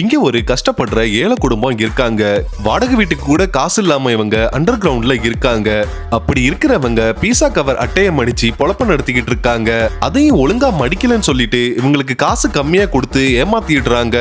இங்க ஒரு கஷ்டப்படுற ஏழை குடும்பம் இருக்காங்க. வாடகை வீட்டுக்கு கூட காசு இல்லாம இவங்க அண்டர் கிரவுண்ட்ல இருக்காங்க. அப்படி இருக்கிறவங்க பீசா கவர் அட்டையை மடிச்சு பொழப்ப நடத்திக்கிட்டு இருக்காங்க. அதையும் ஒழுங்கா மடிக்கலன்னு சொல்லிட்டு இவங்களுக்கு காசு கம்மியா கொடுத்து ஏமாத்திடுறாங்க.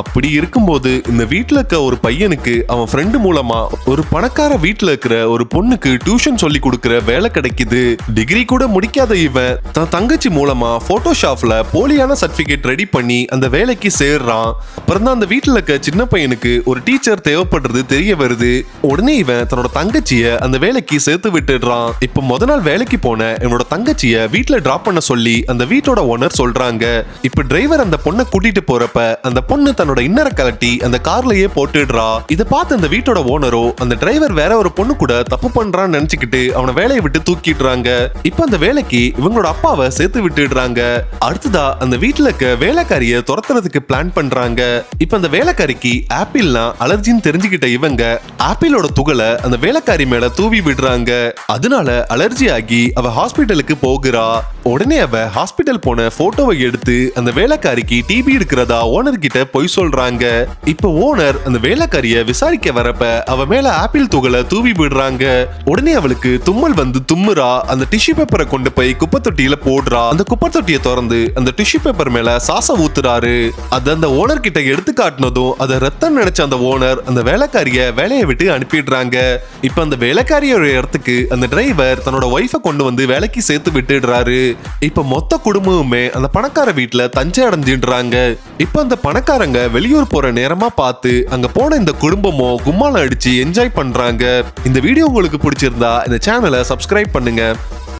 அப்படி இருக்கும்போது இந்த வீட்டுல இருக்க ஒரு பையனுக்கு அவன் ஃப்ரெண்டு மூலமா ஒரு பணக்கார வீட்டுல இருக்கிற ஒரு பொண்ணுக்கு டியூஷன் சொல்லி கொடுக்கிற வேலை கிடைக்குது. டிகிரி கூட முடிக்காத இவன் தன் தங்கச்சி மூலமா போட்டோஷாப்ல போலியான சர்டிபிகேட் ரெடி பண்ணி அந்த வேலைக்கு சேர்றான். அப்புறம் தான் அந்த வீட்டில் இருக்க சின்ன பையனுக்கு ஒரு டீச்சர் தேவைப்படுறது தெரிய வருது. உடனே இவன் தன்னோட தங்கச்சிய அந்த வேலைக்கு சேர்த்து விட்டுடுறான். இப்போ முத நாள் வேலைக்கு போன என்னோட தங்கச்சிய வீட்டில் டிராப் பண்ண சொல்லி அந்த வீட்டோட ஓனர் சொல்றாங்க. இப்ப டிரைவர் அந்த பொண்ணை கூட்டிட்டு போறப்ப அந்த பொண்ணு தன்னோட இன்னரை கலட்டி அந்த கார்லயே போட்டுடுறா. இதை பார்த்து அந்த வீட்டோட ஓனரோ அந்த டிரைவர் வேற ஒரு பொண்ணு கூட தப்பு பண்றான்னு நினைச்சுக்கிட்டு அவனை வேலையை விட்டு தூக்கிடுறாங்க. இப்ப அந்த வேலைக்கு இவங்களோட அப்பாவை சேர்த்து விட்டுடுறாங்க. அடுத்ததா அந்த வீட்டுல இருக்க வேலைக்காரிய துரத்துறதுக்கு பிளான் பண்றாங்க. இப்போ அந்த வேலைக்காரிக்கு ஆப்பிள்னா அலர்ஜின்னு தெரிஞ்சுக்கிட்ட இவங்க ஆப்பிளோட துகளை அந்த வேலைக்காரி மேல தூவி விடுறாங்க. அதனால அலர்ஜி ஆகி அவ ஹாஸ்பிட்டலுக்கு போகிறா. உடனே அவ ஹாஸ்பிட்டல் போன போட்டோவை எடுத்து அந்த வேலைக்காரிக்கு டிபி இருக்கிறதா ஓனர் கிட்ட பொய் சொல்றாங்க. இப்ப ஓனர் அந்த வேலைக்காரிய விசாரிக்க வரப்ப அவ மேல ஆப்பிள் துகளை தூவி விடுறாங்க. உடனே அவளுக்கு தும்மல் வந்து தும்முறா. அந்த டிஷ்யூ பேப்பரை கொண்டு போய் குப்பை தொட்டியில போடுறா. அந்த குப்பை தொட்டியை திறந்து அந்த டிஷ்யூ பேப்பர் மேல சாச ஊத்துறாரு. அது அந்த ஓனர் கிட்ட எடுத்து காட்டினதும் அதை ரத்தம் நினைச்ச அந்த ஓனர் அந்த வேலைக்காரிய வேலையை விட்டு அனுப்பிடுறாங்க. இப்ப அந்த வேலைக்காரியோட இடத்துக்கு அந்த டிரைவர் தன்னோட ஒய்ஃபை கொண்டு வந்து வேலைக்கு சேர்த்து விட்டுடுறாரு. இப்ப மொத்த குடும்பமுமே அந்த பணக்கார வீட்டுல தஞ்சை அடைஞ்சிடுறாங்க இப்ப அந்த பணக்காரங்க வெளியூர் போற நேரமா பார்த்து அங்க போன இந்த குடும்பமும் கும்மாளம் அடிச்சு என்ஜாய் பண்றாங்க. இந்த வீடியோ உங்களுக்கு பிடிச்சிருந்தா இந்த சேனலை சப்ஸ்கிரைப் பண்ணுங்க.